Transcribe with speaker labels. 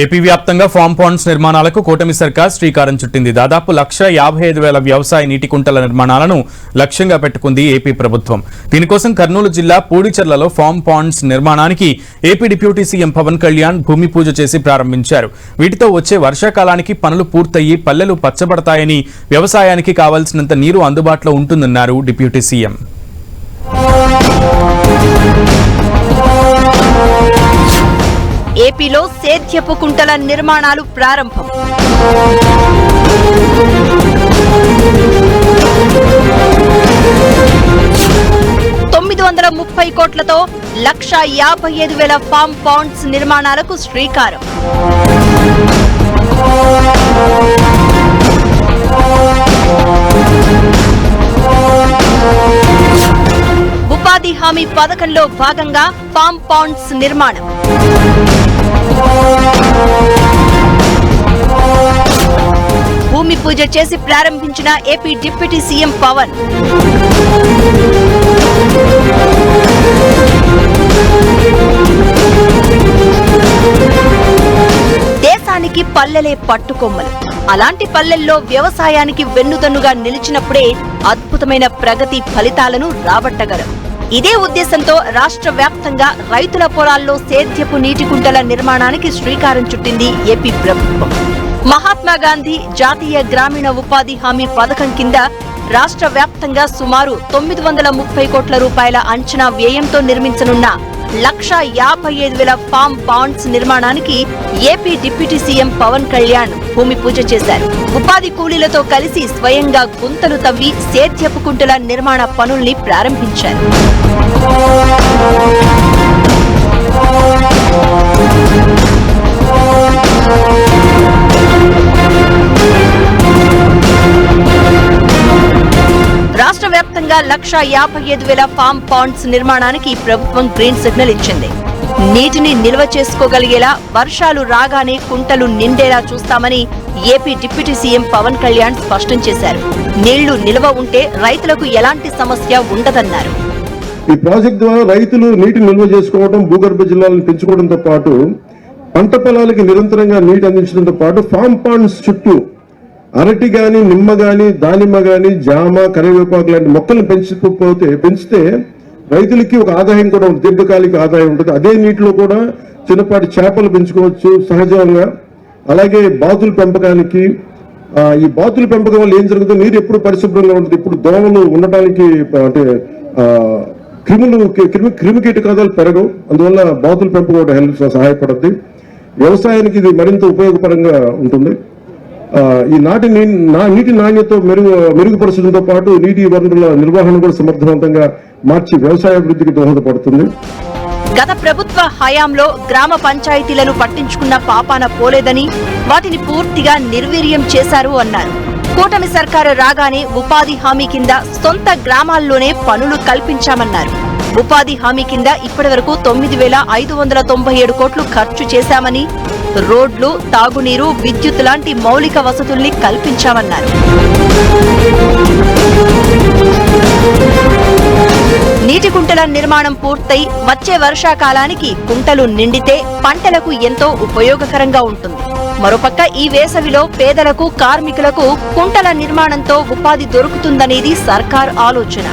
Speaker 1: AP వ్యాప్తంగా form Pond's నిర్మాణాలకు కూటమి సర్కార్ శ్రీకారం చుట్టింది. దాదాపు లక్ష యాభై ఐదు వేల వ్యవసాయ నీటి కుంటల నిర్మాణాలను లక్ష్యంగా పెట్టుకుంది ఏపీ ప్రభుత్వం. దీనికోసం కర్నూలు జిల్లా పూడిచెర్లలో ఫామ్ పాండ్స్ నిర్మాణానికి AP deputy CM Pawan Kalyan భూమి పూజ చేసి ప్రారంభించారు. వీటితో వచ్చే వర్షాకాలానికి పనులు పూర్తయి పల్లెలు పచ్చబడతాయని వ్యవసాయానికి కావాల్సినంత నీరు అందుబాటులో ఉంటుందన్నారు డిప్యూటీ సీఎం.
Speaker 2: ఏపీలో సేద్యపు కుంటల నిర్మాణాలు ప్రారంభం. తొమ్మిది వందల ముప్పై కోట్లతో లక్ష యాభై ఐదు వేల ఫామ్ పాండ్స్ నిర్మాణాలకు శ్రీకారం. ఉపాధి హామీ పథకంలో భాగంగా ఫామ్ పాండ్స్ నిర్మాణం. పూజ చేసి ప్రారంభించిన ఏపీ డిప్యూటీ సీఎం పవన్. దేశానికి పల్లెలే పట్టుకొమ్మలు. అలాంటి పల్లెల్లో వ్యవసాయానికి వెన్నుదన్నుగా నిలిచినప్పుడే అద్భుతమైన ప్రగతి ఫలితాలను రాబట్టగలం. ఇదే ఉద్దేశంతో రాష్ట్ర వ్యాప్తంగా రైతుల పొలాల్లో సేద్యపు నీటి కుంటల నిర్మాణానికి శ్రీకారం చుట్టింది ఏపీ ప్రభుత్వం. మహాత్మా గాంధీ జాతీయ గ్రామీణ ఉపాధి హామీ పథకం కింద రాష్ట్ర వ్యాప్తంగా సుమారు తొమ్మిది వందల ముప్పై కోట్ల రూపాయల అంచనా వ్యయంతో నిర్మించనున్న లక్ష యాభై ఐదు వేల ఫామ్ బాండ్స్ నిర్మాణానికి AP deputy CM Pawan Kalyan భూమి పూజ చేశారు. ఉపాధి కూలీలతో కలిసి స్వయంగా గుంతలు తవ్వి సేద్యపు కుంటల నిర్మాణ పనుల్ని ప్రారంభించారు. వ్యాప్తంగా లక్ష యాభై ఐదు వేల ఫామ్ పాండ్స్ నిర్మాణానికి ప్రభుత్వం గ్రీన్ సిగ్నల్ ఇచ్చింది. నీటిని నిల్వ చేసుకోగలిగేలా వర్షాలు రాగానే కుంటలు నిండేలా చూస్తామని AP deputy CM Pawan Kalyan స్పష్టం చేశారు. నీళ్ళు నిల్వ ఉంటే రైతులకు ఎలాంటి సమస్య ఉండదన్నారు.
Speaker 3: ఈ ప్రాజెక్ట్ ద్వారా రైతులు నీటిని నిల్వ చేసుకోవడం భూగర్భ జిల్లాలను పెంచుకోవడంతో పాటు పంట పొలాలకి నిరంతరంగా నీటి అందించడంతో పాటు ఫామ్ పాండ్స్ చుట్టూ అరటి గాని నిమ్మ గాని దానిమ్మ గాని జామ కరివేపాకు లాంటి మొక్కలను పెంచిపోతే పెంచితే రైతులకి ఒక ఆదాయం కూడా ఉంటుంది దీర్ఘకాలిక ఆదాయం ఉంటుంది. అదే నీటిలో కూడా చిన్నపాటి చేపలు పెంచుకోవచ్చు సహజంగా. అలాగే బాతుల పెంపకానికి ఈ బాతుల పెంపకం వల్ల ఏం జరుగుతుంది? నీరు ఎప్పుడు పరిశుభ్రంగా ఉంటుంది. ఇప్పుడు దోమలు ఉండటానికి అంటే క్రిములు క్రిమి క్రిమి కీటకాదాలు పెరగవు. అందువల్ల బాతుల పెంపకం కూడా హెల్ప్ సహాయపడుతుంది వ్యవసాయానికి ఇది మరింత ఉపయోగపరంగా ఉంటుంది. ఈ నాటి నా నీటి నాణ్యత మెరుగు మెరుగుపరచడంతో పాటు నీటి వనరుల నిర్వహణ కూడా సమర్థవంతంగా మార్చి వ్యవసాయ అభివృద్ధికి దోహదపడుతుంది.
Speaker 2: గత ప్రభుత్వ హయాంలో గ్రామ పంచాయతీలను పట్టించుకున్న పాపాన పోలేదని వాటిని పూర్తిగా నిర్వీర్యం చేశారు అన్నారు. కూటమి సర్కారు రాగానే ఉపాధి హామీ కింద సొంత గ్రామాల్లోనే పనులు కల్పించామన్నారు. ఉపాధి హామీ కింద ఇప్పటివరకు తొమ్మిది వేల ఐదు వందల తొంభై ఏడు కోట్లు ఖర్చు చేశామని రోడ్లు తాగునీరు విద్యుత్ లాంటి మౌలిక వసతుల్ని కల్పించామన్నారు. నీటి కుంటల నిర్మాణం పూర్తయి వచ్చే వర్షాకాలానికి కుంటలు నిండితే పంటలకు ఎంతో ఉపయోగకరంగా ఉంటుంది. మరోపక్క ఈ వేసవిలో పేదలకు కార్మికులకు కుంటల నిర్మాణంతో ఉపాధి దొరుకుతుందనేది సర్కార్ ఆలోచన.